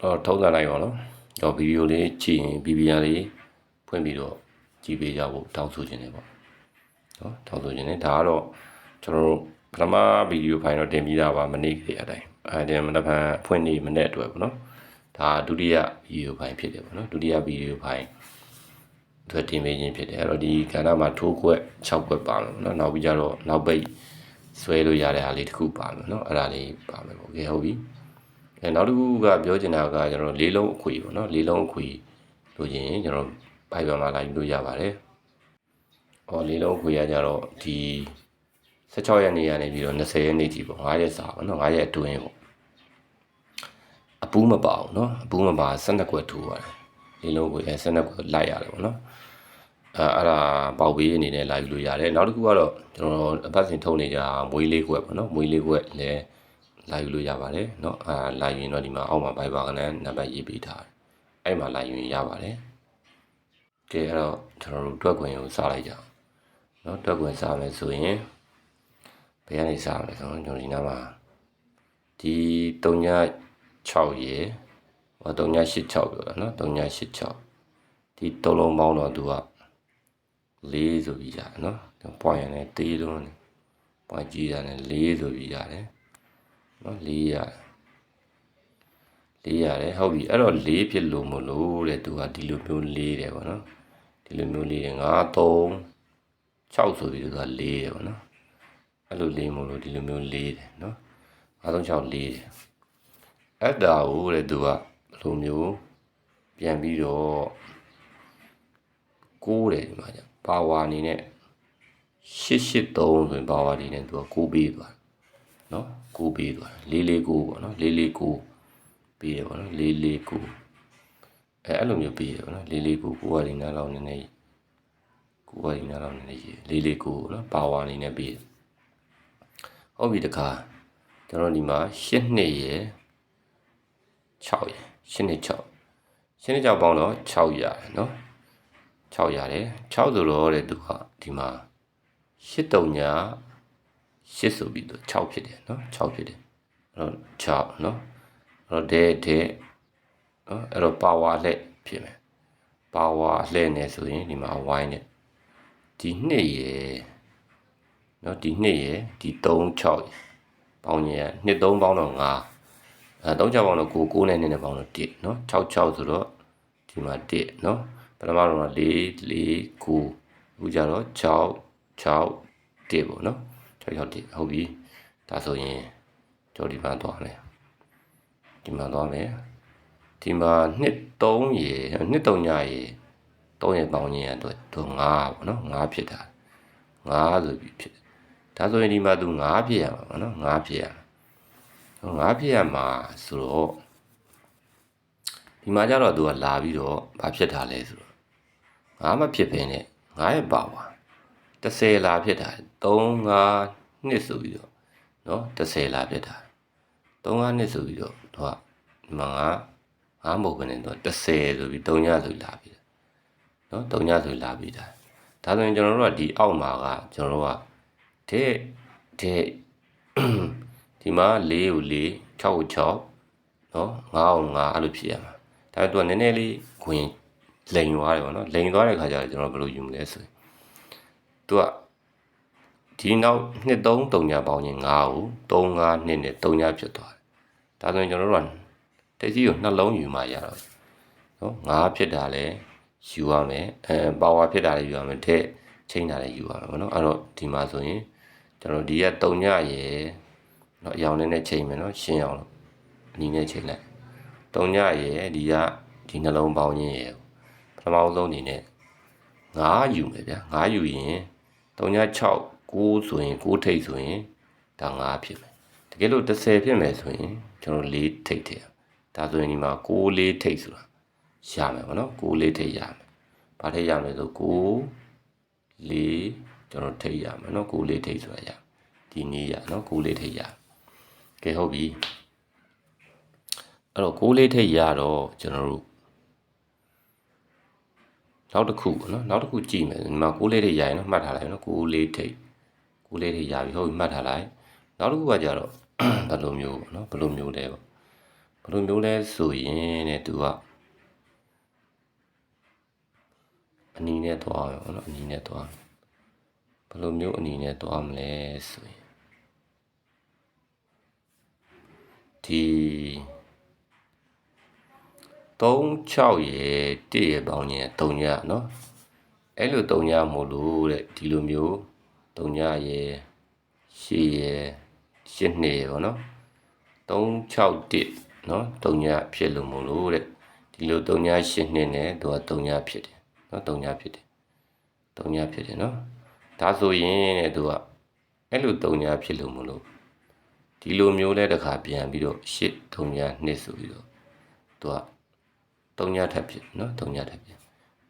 တော့ထုံးစံလိုက်ပါတော့တော့ဗီဒီယိုလေးကြည့်ရင် BBR လေးဖွင့်ပြီးတော့ကြည့်ပေးကြဖို့တောင်းဆိုခြင်းတယ်ပေါ့နော်တောင်းဆိုခြင်းတယ်ဒါကတော့ကျွန်တော်တို့ပထမဗီဒီယိုဖိုင်တော့တင်ပြီးသားပါမနေ့ကလေးအတိုင်းအဲဒီမနက်ဖြန်ဖွင့်နေမနေ့အတွက်ပေါ့နော်ဒါဒုတိယဗီဒီယိုဖိုင်ဖြစ်တယ်ပေါ့နော်ဒုတိယဗီဒီယိုဖိုင်အတွက်တင်ပေးခြင်းဖြစ်တယ်အဲ့တော့ဒီကဏ္ဍမှာထိုးခွက်6ခွက်ပါမယ်ပေါ့နော်နောက်ပြီးကြတော့နောက်ပိတ်ဆွဲလို့ရတဲ့အားလေးတစ်ခုပါမယ်နော်အဲ့ဒါလေးပါမယ်ပေါ့ကဲဟုတ်ပြီ အဲနောက်တစ်ခုကပြောချင်တာကကျွန်တော်လေးလုံးအခွေပေါ့နော်လေးလုံးအခွေလို့ချင်းကျွန်တော်ဘိုက်ပါမှာလာယူလို့ရပါတယ်။ဟောလေးလုံးအခွေကကြတော့ဒီ16ရက်နေ့ရနေပြီးတော့20ရက်နေ့ကြီးပေါ့9ရက်စာပေါ့နော်9ရက်အတွင်းပေါ့အပူးမပါဘူးနော်အပူးမပါ12ခွက်ထိုးရတယ်လေးလုံးအခွေအဲ12ခွက်လိုက်ရတယ်ပေါ့နော်အဲအဲ့ဒါပေါက်ပေးအနေနဲ့လာယူလို့ရတယ်နောက်တစ်ခုကတော့ကျွန်တော်အပတ်စဉ်ထုံနေကြမွေးလေးခွက်ပေါ့နော်မွေးလေးခွက်လည်း လာယူလို့ရပါတယ်เนาะအာလာယူရင်တော့ဒီမှာအောက်မှာ Viber ကလည်းနံပါတ်ရေးပေးထားတယ်အဲ့မှာလာယူရင်ရပါတယ်ကဲအဲ့တော့ကျွန်တော်တို့တွက်ခွင်ကိုစလိုက်ကြအောင်เนาะတွက်ခွင်စမယ်ဆိုရင်ဘယ်ကနေစမလဲဆိုတော့ကျွန်တော်ဒီနားမှာဒီ3ည6ရေဟော3ည86ပြောတာเนาะ3ည86ဒီသုံးလုံးပေါင်းတော့သူက4ဆိုပြီးရတယ်เนาะပွိုင်းရနဲ့တေးလုံးနဲ့ပွိုင်းကြီးရတယ်4ဆိုပြီးရတယ် နော်400 400ဟုတ်ပြီအဲ့တော့4ဖြစ်လို့မလို့တဲ့သူကဒီလိုမျိုး4တယ်ဗောနော်ဒီလိုမျိုး4တယ်5 3 6ဆိုပြီးသူက4တယ်ဗောနော်အဲ့လို4မလို့ဒီလိုမျိုး4တယ်နော်5 3 6 4တယ်အဲ့ဒါကိုတဲ့သူကဘယ်လိုမျိုးပြန်ပြီးတော့6တယ်ဒီမှာじゃပါဝါအနေနဲ့883ဆိုရင်ပါဝါအနေနဲ့သူက6ပေးသွားတယ် နော်ကိုပေးသွားတယ်လေးလေးကိုပေါ့နော်လေးလေးကိုပေးတယ်ပေါ့နော်လေးလေးကိုအဲအဲ့လိုမျိုးပေးတယ်ပေါ့နော်လေးလေးကိုကိုကဒီနားလောက်နည်းနည်းကိုကဒီနားလောက်နည်းနည်းရေးလေးလေးကိုနော်ပါဝါအနေနဲ့ပေးတယ်ဟုတ်ပြီတခါကျွန်တော်ဒီမှာ8နှစ်ရယ်6ရယ်8နှစ်6 8နှစ်6ပေါင်းတော့6ရတယ်နော်6ရတယ်6ဆိုတော့တဲ့သူကဒီမှာ8တုံညာ 8ဆိုပြီးတော့6ဖြစ်တယ်နော်6ဖြစ်တယ်အဲ့တော့6နော်အဲ့တော့ဒဲဒဲနော်အဲ့တော့ power လက်ဖြစ်မယ် power လက်နေဆိုရင်ဒီမှာ y နဲ့ဒီနှစ်ရယ်နော်ဒီနှစ်ရယ်ဒီ3 6ပေါင်းရင်နှစ်3ပေါင်းတော့5အဲ3 6ပေါင်းတော့9 9နဲ့နဲ့ပေါင်းတော့1နော်6 6ဆိုတော့ဒီမှာ1နော်ပထမတော့4 4 9အခုကြတော့6 6 1ပေါ့နော်6 6 1ဟုတ်ပြီဒါဆိုရင်ကြော်ဒီမှာသွားမယ်ဒီမှာသွားမယ်ဒီမှာနှစ်3ရေနှစ်3ညရေ3ရေပေါင်းခြင်းအတွက်သူ5ပေါ့နော်5ဖြစ်တာ5ဆိုပြီးဖြစ်ဒါဆိုရင်ဒီမှာသူ5ဖြစ်ရမှာပေါ့နော်5ဖြစ်ရမှာ5ဖြစ်ရမှာဆိုတော့ဒီမှာကျတော့သူကလာပြီးတော့ဘာဖြစ်တာလဲဆိုတော့5မဖြစ်ဖ ೇನೆ 5ရဲ့ပါပါ 30လာဖြစ်တာ3 5နှစ်ဆိုပြီးတော့เนาะ30လာဖြစ်တာ3 5နှစ်ဆိုပြီးတော့သူကဒီမှာငါငါမဟုတ်ဘဲနဲ့သူက30ဆိုပြီး3ညဆိုလာပြီเนาะ3ညဆိုလာပြီဒါဒါဆိုရင်ကျွန်တော်တို့ကဒီအောက်မှာကကျွန်တော်တို့ကတဲ့တဲ့ဒီမှာ4ကို4 6ကို6เนาะ9ကို9အဲ့လိုဖြစ်ရမှာဒါပေမဲ့သူကနည်းနည်းလေးခွင်လိန်သွားတယ်ပေါ့နော်လိန်သွားတဲ့ခါကျတော့ကျွန်တော်ဘယ်လိုယူမလဲဆိုရင် သူကဒီနောက်နှစ်3 3ညပေါင်းရင်9ကို3 5နှစ်နဲ့3ညဖြစ်သွားတယ်ဒါဆိုရင်ကျွန်တော်တို့ကတက်ကြီးကိုနှလုံးယူမှရတော့နော်9ဖြစ်တာလဲယူရမယ်အဲပါဝါဖြစ်တာလဲယူရမယ်တဲ့ချိန်တာလဲယူရမယ်ပေါ့နော်အဲ့တော့ဒီမှာဆိုရင်ကျွန်တော်ဒီက3ညရယ်နော်အရောင်နဲ့နဲ့ချိန်မယ်နော်ရှင်းအောင်လို့အနည်းနဲ့ချိန်လိုက်3ညရယ်ဒီကဒီနှလုံးပေါင်းခြင်းရယ်ပထမဆုံးအနေနဲ့9ယူမယ်ဗျာ9ယူရင် 3ည6 9ဆိုရင်9ထိပ်ဆိုရင်ဒါ9ဖြစ်မယ်တကယ်လို့10ဖြစ်မယ်ဆိုရင်ကျွန်တော်4ထိပ်ထည့်ဒါဆိုရင်ဒီမှာ9 4ထိပ်ဆိုတာရမယ်ဗောနော်9 4ထိပ်ရမယ်ဘာထိပ်ရမလဲဆို9 4ကျွန်တော်ထိပ်ရမယ်နော်9 4ထိပ်ဆိုတာရဒီနည်းရနော်9 4ထိပ်ရကဲဟုတ်ပြီအဲ့တော့6 4ထိပ်ရတော့ကျွန်တော်တို့ နောက်တစ်ခုပေါ့နော်နောက်တစ်ခုကြည့်မယ်ဒီမှာ6လေးထိပ်ရရင်တော့မှတ်ထားလိုက်နော်6လေးထိပ်6လေးထိပ်ရပြီဟုတ်ပြီမှတ်ထားလိုက်နောက်တစ်ခုကကြတော့ဘယ်လိုမျိုးပေါ့နော်ဘယ်လိုမျိုးလဲပေါ့ဘဘယ်လိုမျိုးလဲဆိုရင်တဲ့သူကအနီနဲ့သွားမယ်ပေါ့နော်အနီနဲ့သွားမယ်ဘယ်လိုမျိုးအနီနဲ့သွားမလဲဆိုရင်ဒီ 36ရေ1ရေပေါင်းရင်3ညနော်အဲ့လို3ညမို့လို့တဲ့ဒီလိုမျိုး3ညရေ8ရေ8နှစ်ရေပေါ့နော်361နော်3ညဖြစ်လို့မို့လို့တဲ့ဒီလို3ည8နှစ်နဲ့သူက3ညဖြစ်တယ်နော်3ညဖြစ်တယ်3ညဖြစ်တယ်နော်ဒါဆိုရင်တဲ့သူကအဲ့လို3ညဖြစ်လို့မို့လို့ဒီလိုမျိုးလဲတစ်ခါပြန်ပြီးတော့8 3ညနှစ်ဆိုပြီးတော့သူက 3ညထပ်ဖြစ်နော်3ညထပ်ဖြစ်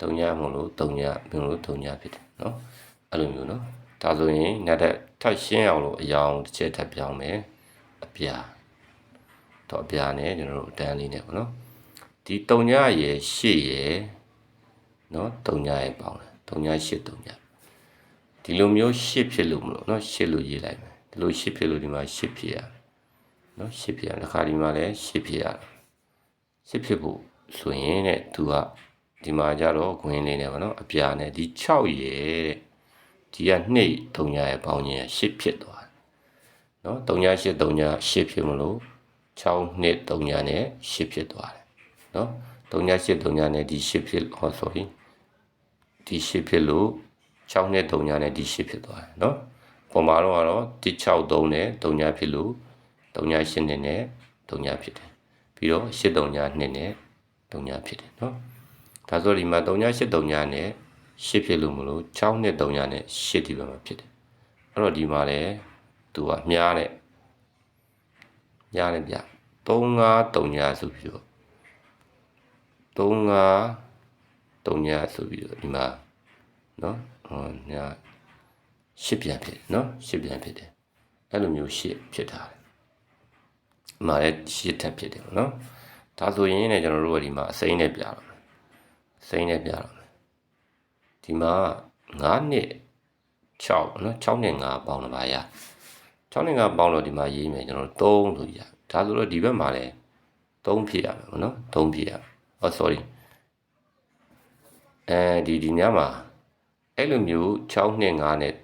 3ညမို့လို့3ညမျိုးလို့3ညဖြစ်တယ်နော်အဲ့လိုမျိုးနော်ဒါဆိုရင်နောက်တစ်ထပ်ရှင်းအောင်လို့အယောင်တစ်ချက်ထပ်ပြောင်းမယ်အပြာတော့အပြာနဲ့ကျွန်တော်တို့အတန်းလေးနဲ့ပေါ့နော်ဒီ3ညရဲ့8ရဲ့နော်3ညရဲ့ပေါင်းတယ်3ည8 3ညဒီလိုမျိုး8ဖြစ်လို့မလို့နော်8လို့ရေးလိုက်မယ်ဒီလို8ဖြစ်လို့ဒီမှာ8ဖြစ်ရနော်8ဖြစ်ရတစ်ခါဒီမှာလည်း8ဖြစ်ရ8ဖြစ်ဖို့ ဆိုရင်တဲ့သူကဒီမှာကြတော့ခွင်းလေးနဲ့ပေါ့နော်အပြာနဲ့ဒီ6ရဲ့တဲ့ဒီက2 3ရဲ့ပေါင်းခြင်းက8ဖြစ်သွားတယ်နော်3ည8 3ည8ဖြစ်မလို့6 2 3ညနဲ့8ဖြစ်သွားတယ်နော်3ည8 3ညနဲ့ဒီ8ဖြစ်ဟော sorry ဒီ8ဖြစ်လို့6နဲ့3ညနဲ့ဒီ8ဖြစ်သွားတယ်နော်ပုံမှာတော့ကတော့ဒီ6 3နဲ့3ညဖြစ်လို့3ည8နဲ့3ညဖြစ်တယ်ပြီးတော့8 3ည2နဲ့ 3ညဖြစ်တယ်เนาะဒါဆိုဒီမှာ3ည8 3ညနဲ့8ဖြစ်လို့မလို့6နဲ့3ညနဲ့8ဒီဘက်မှာဖြစ်တယ်အဲ့တော့ဒီမှာလဲသူကမြားနဲ့မြားနဲ့ပြ3 5 3ညဆိုပြီးတော့3 5 3ညဆိုပြီးတော့ဒီမှာနော်ဟောညာရှစ်ပြန်ဖြစ်နော်ရှစ်ပြန်ဖြစ်တယ်အဲ့လိုမျိုးရှစ်ဖြစ်တာတယ်ဒီမှာလည်းရှစ်ထပ်ဖြစ်တယ်ပေါ့နော် ဒါဆိုရင်လည်းကျွန်တော်တို့ကဒီမှာအစိမ့်နဲ့ပြတော့မယ်အစိမ့်နဲ့ပြတော့မယ်ဒီမှာ9နှစ်6နော်6နဲ့5ပေါင်းတော့ပါရ6နဲ့5ပေါင်းတော့ဒီမှာရေးမယ်ကျွန်တော်3လို့ရဒါဆိုတော့ဒီဘက်မှာလည်း3ဖြစ်ရမယ်ပေါ့နော်3ဖြစ်ရဟော sorry အဲဒီဒီညမှာအဲ့လိုမျိုး6နှစ်5နဲ့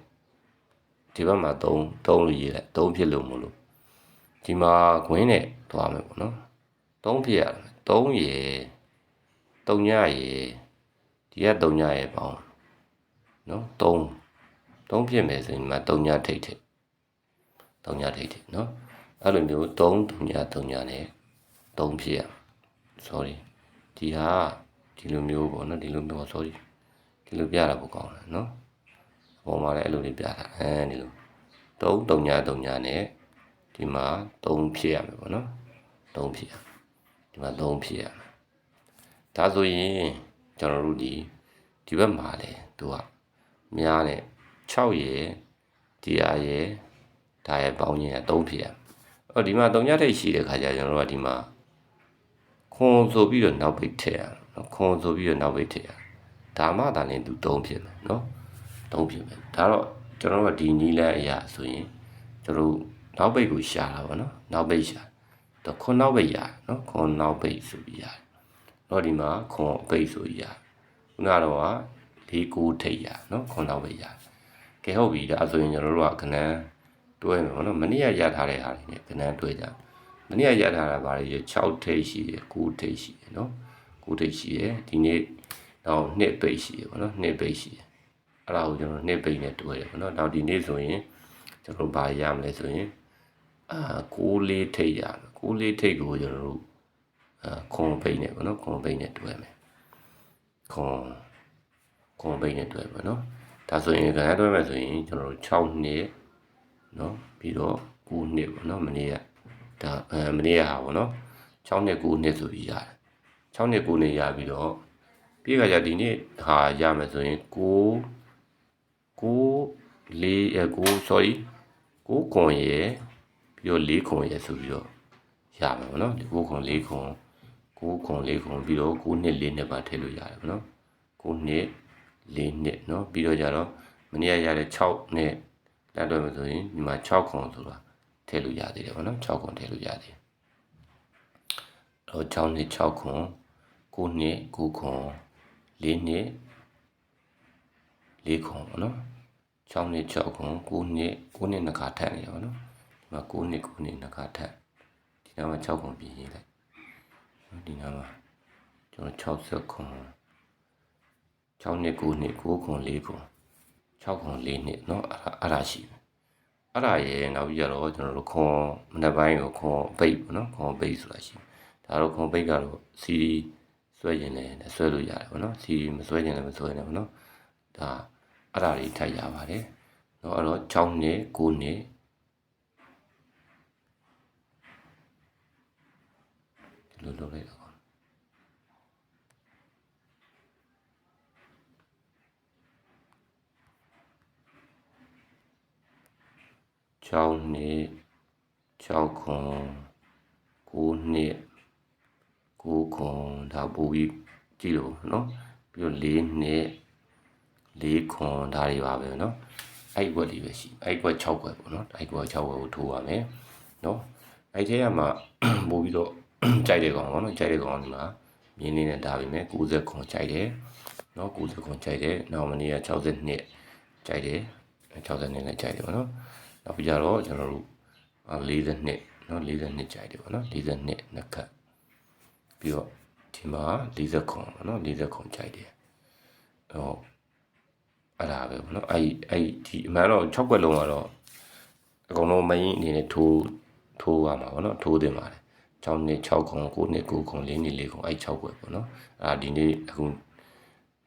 ဒီဘက်မှာ3 3လို့ရေးလိုက်3ဖြစ်လို့မလို့ဒီမှာခွင်းနဲ့သွားမယ်ပေါ့နော် 3ဖြစ်ရတယ်3ရေ3ညရေဒီက3ညရေပေါင်းနော်3 3ဖြစ်မယ်ဆိုရင်ဒီမှာ3ညထိတ်ထိတ်3ညထိတ်ထိတ်နော်အဲ့လိုမျိုး3 3ည3ညနဲ့3ဖြစ်ရ sorry ဒီဟာဒီလိုမျိုးပေါ့နော်ဒီလိုမျိုး sorry ဒီလိုပြတာပိုကောင်းတယ်နော်အပေါ်မှာလည်းအဲ့လိုလေးပြတာအဲဒီလို3 3ည3ညနဲ့ဒီမှာ3ဖြစ်ရမယ်ပေါ့နော်3ဖြစ်ရ ဒီမှာ3ဖြစ်ရမယ်ဒါဆိုရင်ကျွန်တော်တို့ဒီဒီဘက်မှာလေသူကများနဲ့6ရယ်ဒီအားရယ်ဒါရယ်ပေါင်းခြင်းက3ဖြစ်ရအော်ဒီမှာ3ညထိပ်ရှိတဲ့ခါကျကျွန်တော်တို့ကဒီမှာခွန်ဆိုပြီးတော့နောက်ပိတ်ထည့်ရအောင်ခွန်ဆိုပြီးတော့နောက်ပိတ်ထည့်ရဒါမှသာလည်းသူ3ဖြစ်မယ်နော်3ဖြစ်မယ်ဒါတော့ကျွန်တော်တို့ကဒီနီးလန်းအရာဆိုရင်ကျွန်တော်တို့နောက်ပိတ်ကိုရှာတာပေါ့နော်နောက်ပိတ်ရှာ တော့ခွန်နောက်ပိတ်ရနော်ခွန်နောက်ပိတ်ဆိုပြီးရတယ်တော့ဒီမှာခွန်ပိတ်ဆိုပြီးရခုနကတော့ကလေးကိုထိတ်ရနော်ခွန်နောက်ပိတ်ရကဲဟုတ်ပြီဒါဆိုရင်ကျွန်တော်တို့ကခဏန်းတွဲမယ်ပေါ့နော်မနေ့ကရထားတဲ့ဟာတွေနဲ့ခဏန်းတွဲကြမနေ့ကရထားတာဗါလေ6ထိတ်ရှိတယ်9ထိတ်ရှိတယ်နော်9ထိတ်ရှိတယ်ဒီနေ့တော့နှစ်ပိတ်ရှိတယ်ပေါ့နော်နှစ်ပိတ်ရှိတယ်အဲ့ဒါကိုကျွန်တော်နှစ်ပိတ်နဲ့တွဲတယ်ပေါ့နော်နောက်ဒီနေ့ဆိုရင်ကျွန်တော်ဘာရမလဲဆိုရင်အာ6လေးထိတ်ရမ ယ်6လေးထိတ်ကိုကျွန်တော်တို့အာခွန်ပိတ်နဲ့ပေါ့နော်ခွန်ပိတ်နဲ့တွဲမယ်ခွန်ခွန်ပိတ်နဲ့တွဲပါနော်ဒါဆိုရင်ခဏတွဲမယ်ဆိုရင်ကျွန်တော်တို့6နှစ်နော်ပြီးတော့9နှစ်ပေါ့နော်မနေ့ကဒါအဲမနေ့ကဟာပေါ့နော်6နှစ်9နှစ်ဆိုပြီးရတယ်6နှစ်9နှစ်ရပြီးတော့ပြီးခါကျဒီနေ့ဟာရမယ်ဆိုရင်9 9 4အဲ9 sorry 9ခွန်ရယ်ပြီးတော့4ခွန်ရယ်ဆိုပြီးတော့ ရမယ်ပေါ့နော်9ခွန်4ခွန်9ခွန်4ခွန်ပြီးတော့9နှစ်4နှစ်ပါထည့်လို့ရတယ်ပေါ့နော်9နှစ်4နှစ်เนาะပြီးတော့ကြတော့မနေ့ကရတဲ့6နဲ့လက်တော့မယ်ဆိုရင်ဒီမှာ6ခွန်ဆိုတာထည့်လို့ရသေးတယ်ပေါ့နော်6ခွန်ထည့်လို့ရသေးတယ် တော့6နှစ်6ခွန်9နှစ်9ခွန်4နှစ်4ခွန်ပေါ့နော်6နှစ်6ခွန်9နှစ်9နှစ်နှစ်ခါထပ်နေရပါတော့ဒီမှာ9နှစ်9နှစ်နှစ်ခါထပ် ဒီနားမှာ6ခွန်ပြင်ရေးလိုက်နော်ဒီနားမှာကျွန်တော်60ခွန်6နှစ်9နှစ်9ခွန်4ခွန်6ခွန်4နှစ်เนาะအဲ့ဒါအဲ့ဒါရှိတယ်အဲ့ဒါရဲ့နောက်ပြီးတော့ကျွန်တော်တို့ခွန်မနေ့ပိုင်းကိုခွန်ပိတ်ပေါ့နော်ခွန်ပိတ်ဆိုတာရှိတယ်ဒါတော့ခွန်ပိတ်ကတော့စီဒီဆွဲခြင်းလည်းဆွဲလို့ရတယ်ပေါ့နော်စီဒီမဆွဲခြင်းလည်းမဆွဲနဲ့ပေါ့နော်ဒါအဲ့ဒါတွေထိုက်ရပါတယ်เนาะအဲ့တော့6နှစ်9နှစ် လိုလုပ်လိုက်တော့6နှစ်6ခွန်9နှစ်9ခွန်ဒါပို့ပြီးကြည့်လို့နော်ပြီးတော့4နှစ်4ခွန်ဒါတွေပါပဲနော်အဲ့ဘွက်တွေပဲရှိအဲ့ဘွက်6ဘွက်ပေါ့နော်အဲ့ဘွက်6ဘွက်ကိုထိုးရမယ်နော်အဲ့ထဲကမှပို့ပြီးတော့ ကြိုက်တဲ့ကောင်ပေါ့နော်ကြိုက်တဲ့ကောင်ဒီမှာမြင်းလေးနဲ့ဒါပေမဲ့69ကြိုက်တယ်နော်69ကြိုက်တယ်နောက်မနေ့က62ကြိုက်တယ်62လည်းကြိုက်တယ်ပေါ့နော်နောက်ပြီးကြတော့ကျွန်တော်တို့42နော်42ကြိုက်တယ်ပေါ့နော်42နှစ်ခတ်ပြီးတော့ဒီမှာ40ခွန်ပေါ့နော်40ခွန်ကြိုက်တယ်ဟောအဲ့ဒါပဲပေါ့နော်အဲ့အဲ့ဒီအမှန်တော့6ကွက်လုံးကတော့အကုန်လုံးမင်းအနေနဲ့ထိုးထိုးရမှာပေါ့နော်ထိုးတင်ပါတယ် 6နှစ်6ခွန်9နှစ်9ခွန်4နှစ်4ခွန်အဲ့6ခွက်ပေါ့နော်အဲ့ဒါဒီနေ့အခု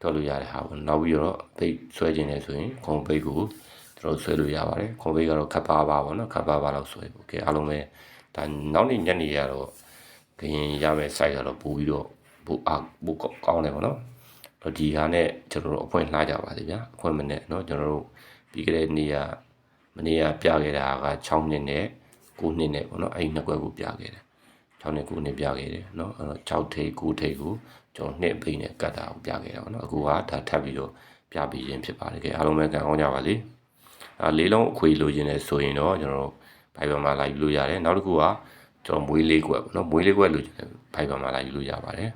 တော့လို့ရတဲ့ဟာပေါ့နောက်ပြီးတော့ပိတ်ဆွဲခြင်းလဲဆိုရင်ခွန်ပိတ်ကိုကျွန်တော်ဆွဲလို့ရပါတယ်ခွန်ပိတ်ကတော့ခပ်ပါပါပေါ့နော်ခပ်ပါပါလောက်ဆွဲဖို့ကဲအားလုံးပဲဒါနောက်နေ့ညနေရတော့ခရင်ရမယ့် site ကတော့ပို့ပြီးတော့ပို့အားပို့ကောင်းတယ်ပေါ့နော်တော့ဒီဟာနဲ့ကျွန်တော်တို့အဖွင့်လှကြပါသေးဗျာအဖွင့်မနဲ့เนาะကျွန်တော်တို့ပြီးခဲ့တဲ့နေ့ကမနေ့ကပြခဲ့တာက6နှစ်နဲ့9နှစ်နဲ့ပေါ့နော်အဲ့ဒီနှစ်ကွက်ကိုပြခဲ့တယ် 6နှစ်9နှစ်ပြခဲ့တယ်เนาะအဲ့တော့6ထိပ်9ထိပ်ကိုကျွန်တော်နှစ်ပိတ်နဲ့ကတ်တာကိုပြခဲ့တာပေါ့နော်အခုကဒါထပ်ပြီးတော့ပြပြီးရင်ဖြစ်ပါတယ်ကဲအားလုံးပဲကံကောင်းကြပါစေအဲလေးလုံးအခွေလိုချင်တယ်ဆိုရင်တော့ကျွန်တော်တို့ Viber မှာလာယူလို့ရတယ်နောက်တစ်ခုကကျွန်တော်မွေးလေးကွက်ပေါ့နော်မွေးလေးကွက်လိုချင်တယ် Viber မှာလာယူလို့ရပါတယ်